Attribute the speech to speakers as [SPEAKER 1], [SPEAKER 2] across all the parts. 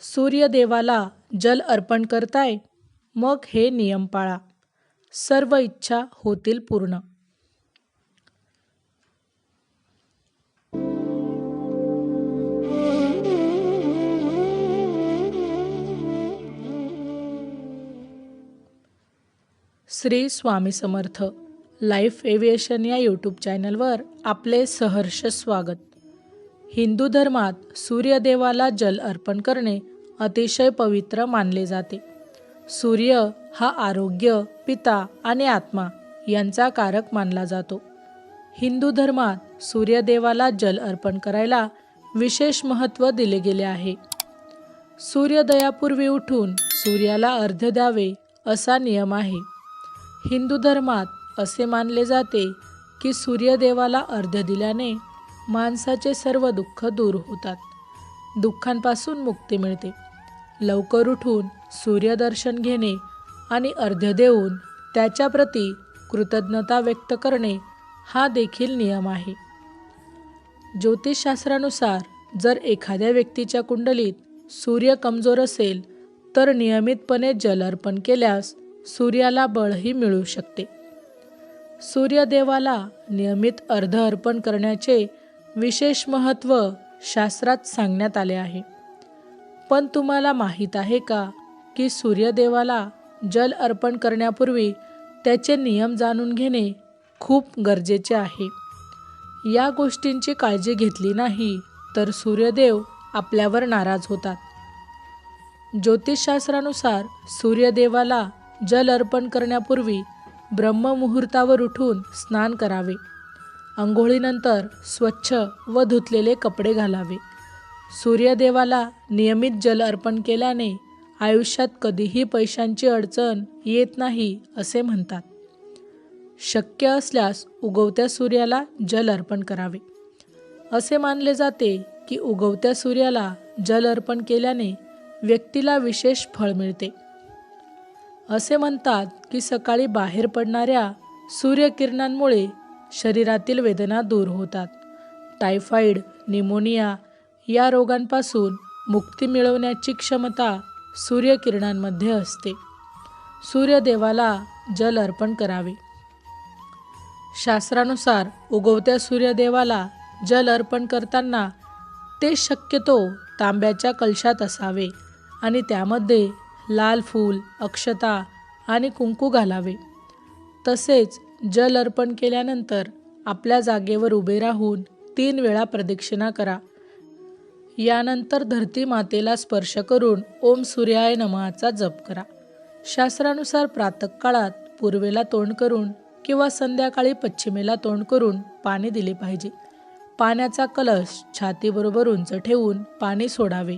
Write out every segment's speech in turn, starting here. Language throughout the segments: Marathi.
[SPEAKER 1] सूर्यदेवाला जल अर्पण करताय मग हे नियम पाळा. सर्व इच्छा होतील पूर्ण. श्री स्वामी समर्थ लाईफ एव्हिएशन या यूट्यूब चॅनलवर आपले सहर्ष स्वागत. हिंदू धर्मात सूर्यदेवाला जल अर्पण करणे अतिशय पवित्र मानले जाते. सूर्य हा आरोग्य पिता आणि आत्मा यांचा कारक मानला जातो. हिंदू धर्मात सूर्यदेवाला जल अर्पण करायला विशेष महत्त्व दिले गेले आहे. सूर्योदयापूर्वी उठून सूर्याला अर्ध्य द्यावे असा नियम आहे. हिंदू धर्मात असे मानले जाते की सूर्यदेवाला अर्ध्य दिल्याने माणसाचे सर्व दुःख दूर होतात. दुःखांपासून मुक्ती मिळते. लवकर उठून सूर्यदर्शन घेणे आणि अर्ध्य देऊन त्याच्याप्रती कृतज्ञता व्यक्त करणे हा देखील नियम आहे. ज्योतिषशास्त्रानुसार जर एखाद्या व्यक्तीच्या कुंडलीत सूर्य कमजोर असेल तर नियमितपणे जल अर्पण केल्यास सूर्याला बळही मिळू शकते. सूर्यदेवाला नियमित अर्ध अर्पण करण्याचे विशेष महत्त्व शास्त्रात सांगण्यात आले आहे. पण तुम्हाला माहीत आहे का की सूर्यदेवाला जल अर्पण करण्यापूर्वी त्याचे नियम जाणून घेणे खूप गरजेचे आहे. या गोष्टींची काळजी घेतली नाही तर सूर्यदेव आपल्यावर नाराज होतात. ज्योतिषशास्त्रानुसार सूर्यदेवाला जल अर्पण करण्यापूर्वी ब्रह्ममुहूर्तावर उठून स्नान करावे. आंघोळीनंतर स्वच्छ व धुतलेले कपडे घालावे. सूर्यदेवाला नियमित जल अर्पण केल्याने आयुष्यात कधीही पैशांची अडचण येत नाही असे म्हणतात. शक्य असल्यास उगवत्या सूर्याला जल अर्पण करावे. असे मानले जाते की उगवत्या सूर्याला जल अर्पण केल्याने व्यक्तीला विशेष फळ मिळते. असे म्हणतात की सकाळी बाहेर पडणाऱ्या सूर्यकिरणांमुळे शरीरातील वेदना दूर होतात. टायफॉईड निमोनिया या रोगांपासून मुक्ती मिळवण्याची क्षमता सूर्यकिरणांमध्ये असते. सूर्यदेवाला जल अर्पण करावे. शास्त्रानुसार उगवत्या सूर्यदेवाला जल अर्पण करताना ते शक्यतो तांब्याच्या कलशात असावे आणि त्यामध्ये लाल फूल अक्षता आणि कुंकू घालावे. तसेच जल अर्पण केल्यानंतर आपल्या जागेवर उभे राहून तीन वेळा प्रदक्षिणा करा. यानंतर धरती मातेला स्पर्श करून ओम सूर्याय नमहाचा जप करा. शास्त्रानुसार प्रातकाळात पूर्वेला तोंड करून किंवा संध्याकाळी पश्चिमेला तोंड करून पाणी दिले पाहिजे. पाण्याचा कलश छातीबरोबर उंच ठेवून पाणी सोडावे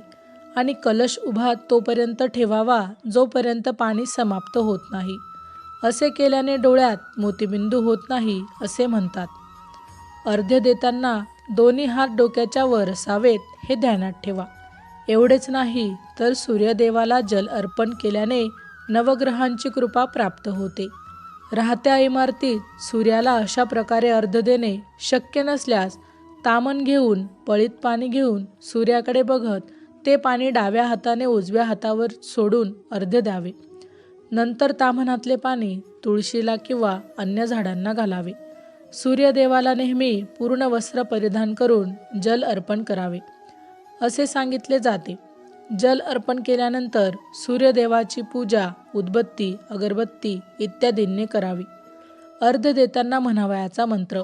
[SPEAKER 1] आणि कलश उभा तोपर्यंत ठेवावा जोपर्यंत पाणी समाप्त होत नाही. असे केल्याने डोळ्यात मोतीबिंदू होत नाही असे म्हणतात. अर्ध्य देताना दोन्ही हात डोक्याच्या वर असावेत हे ध्यानात ठेवा. एवढेच नाही तर सूर्यदेवाला जल अर्पण केल्याने नवग्रहांची कृपा प्राप्त होते. राहत्या इमारतीत सूर्याला अशा प्रकारे अर्ध देणे शक्य नसल्यास तामन घेऊन पळीत पाणी घेऊन सूर्याकडे बघत ते पाणी डाव्या हाताने उजव्या हातावर सोडून अर्ध द्यावे. नंतर ताम्हणातले पाणी तुळशीला किंवा अन्य झाडांना घालावे. सूर्यदेवाला नेहमी पूर्ण वस्त्र परिधान करून जल अर्पण करावे. असे सांगितले जाते. जल अर्पण केल्यानंतर सूर्यदेवाची पूजा उदबत्ती अगरबत्ती इत्यादींनी करावी. अर्ध देताना म्हणावयाचा मंत्र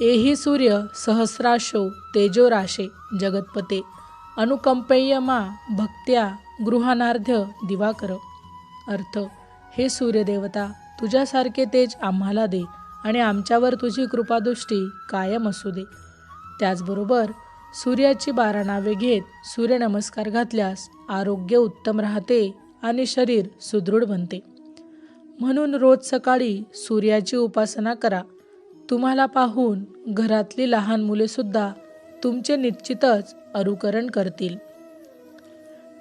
[SPEAKER 1] एही सूर्य सहस्राशो तेजोराशे जगतपते. अनुकंपेय मा भक्त्या गृहानार्ध्य दिवाकर अर्थ हे सूर्यदेवता तुझ्यासारखे तेज आम्हाला दे आणि आमच्यावर तुझी कृपादृष्टी कायम असू दे. त्याचबरोबर सूर्याची बारा नावे घेत सूर्यनमस्कार घातल्यास आरोग्य उत्तम राहते आणि शरीर सुदृढ बनते. म्हणून रोज सकाळी सूर्याची उपासना करा. तुम्हाला पाहून घरातली लहान मुलेसुद्धा तुमचे निश्चितच अनुकरण करतील.